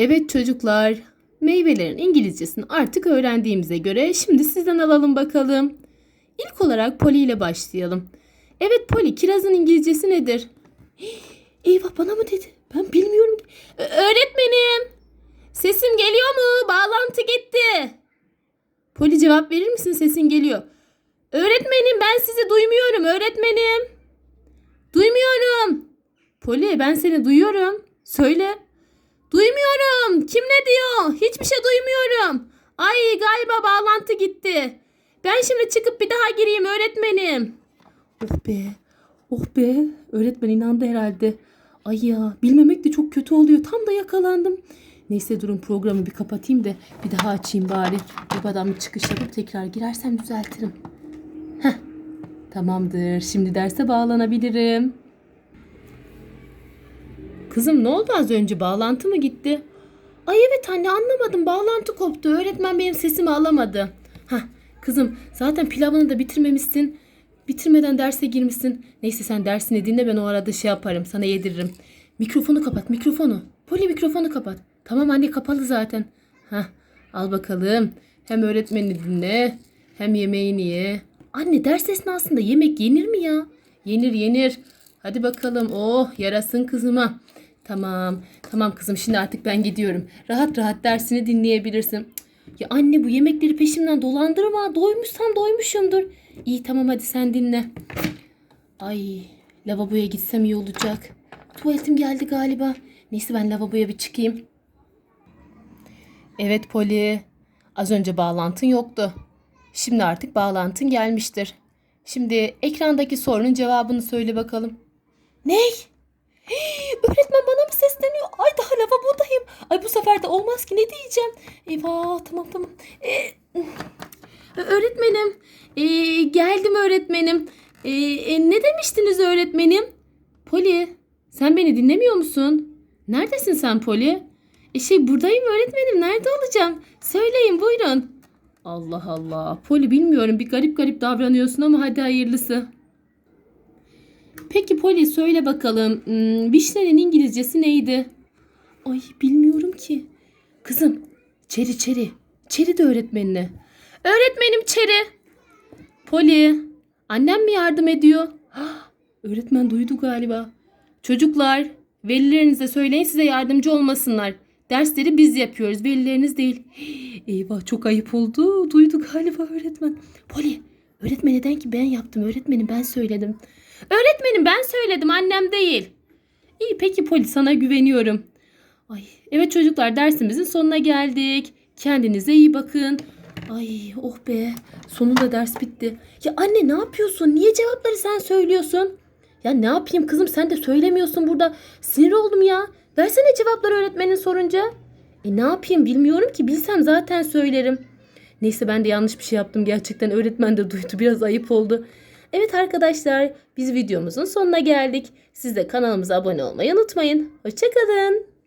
Evet çocuklar, meyvelerin İngilizcesini artık öğrendiğimize göre şimdi sizden alalım bakalım. İlk olarak Polly ile başlayalım. Evet Polly, kirazın İngilizcesi nedir? Hii, Eyvah bana mı dedi? Ben bilmiyorum. Ö- öğretmenim, sesim geliyor mu? Bağlantı gitti. Polly cevap verir misin? Sesin geliyor. Öğretmenim ben sizi duymuyorum öğretmenim. Duymuyorum. Polly ben seni duyuyorum. Söyle. Duymuyorum. Kim ne diyor? Hiçbir şey duymuyorum. Ay galiba bağlantı gitti. Ben şimdi çıkıp bir daha gireyim öğretmenim. Oh be. Oh be. Öğretmen inandı herhalde. Ay ya bilmemek de çok kötü oluyor. Tam da yakalandım. Neyse durun programı bir kapatayım da bir daha açayım bari. Babadan bir çıkış yapıp tekrar girersem düzeltirim. Heh. Tamamdır. Şimdi derse bağlanabilirim. Kızım ne oldu az önce? Bağlantı mı gitti? Ay evet anne anlamadım. Bağlantı koptu. Öğretmen benim sesimi alamadı. Hah kızım zaten pilavını da bitirmemişsin. Bitirmeden derse girmişsin. Neyse sen dersini dinle ben o arada şey yaparım. Sana yediririm. Mikrofonu kapat mikrofonu. Poli mikrofonu kapat. Tamam anne kapalı zaten. Hah al bakalım. Hem öğretmeni dinle hem yemeğini ye. Anne ders esnasında yemek yenir mi ya? Yenir yenir. Hadi bakalım. Oh yarasın kızıma. Tamam. Tamam kızım şimdi artık ben gidiyorum. Rahat rahat dersini dinleyebilirsin. Ya anne bu yemekleri peşimden dolandırma. Doymuşsam doymuşumdur. İyi tamam hadi sen dinle. Ay lavaboya gitsem iyi olacak. Tuvaletim geldi galiba. Neyse ben lavaboya bir çıkayım. Evet Poli. Az önce bağlantın yoktu. Şimdi artık bağlantın gelmiştir. Şimdi ekrandaki sorunun cevabını söyle bakalım. Ney? Öğretmen bana mı sesleniyor? Ay daha lavabodayım. Ay bu sefer de olmaz ki ne diyeceğim? Eyvah tamam tamam. Ee, öğretmenim. ee, geldim öğretmenim. Ee, e, ne demiştiniz öğretmenim? Poli sen beni dinlemiyor musun? Neredesin sen Poli? E şey buradayım öğretmenim. Nerede olacağım? Söyleyin buyurun. Allah Allah. Poli bilmiyorum bir garip garip davranıyorsun ama hadi hayırlısı. Peki Poli söyle bakalım. Hmm, vişnenin İngilizcesi neydi? Ay bilmiyorum ki. Çeri Çeri. Çeri de öğretmenine. Öğretmenim Çeri. Poli annem mi yardım ediyor? Öğretmen duydu galiba. Çocuklar velilerinize söyleyin size yardımcı olmasınlar. Dersleri biz yapıyoruz velileriniz değil. Eyvah çok ayıp oldu. Duydu galiba öğretmen. Poli öğretmen neden ki ben yaptım öğretmenim ben söyledim. Öğretmenim ben söyledim annem değil. İyi peki Poli sana güveniyorum. Ay evet çocuklar dersimizin sonuna geldik. Kendinize iyi bakın. Ay oh be sonunda ders bitti. Ya anne ne yapıyorsun? Niye cevapları sen söylüyorsun? Ya ne yapayım kızım sen de söylemiyorsun burada. Sinir oldum ya. Versene cevapları öğretmenin sorunca. E ne yapayım bilmiyorum ki bilsem zaten söylerim. Neyse ben de yanlış bir şey yaptım gerçekten öğretmen de duydu biraz ayıp oldu. Evet arkadaşlar biz videomuzun sonuna geldik. Siz de kanalımıza abone olmayı unutmayın. Hoşçakalın.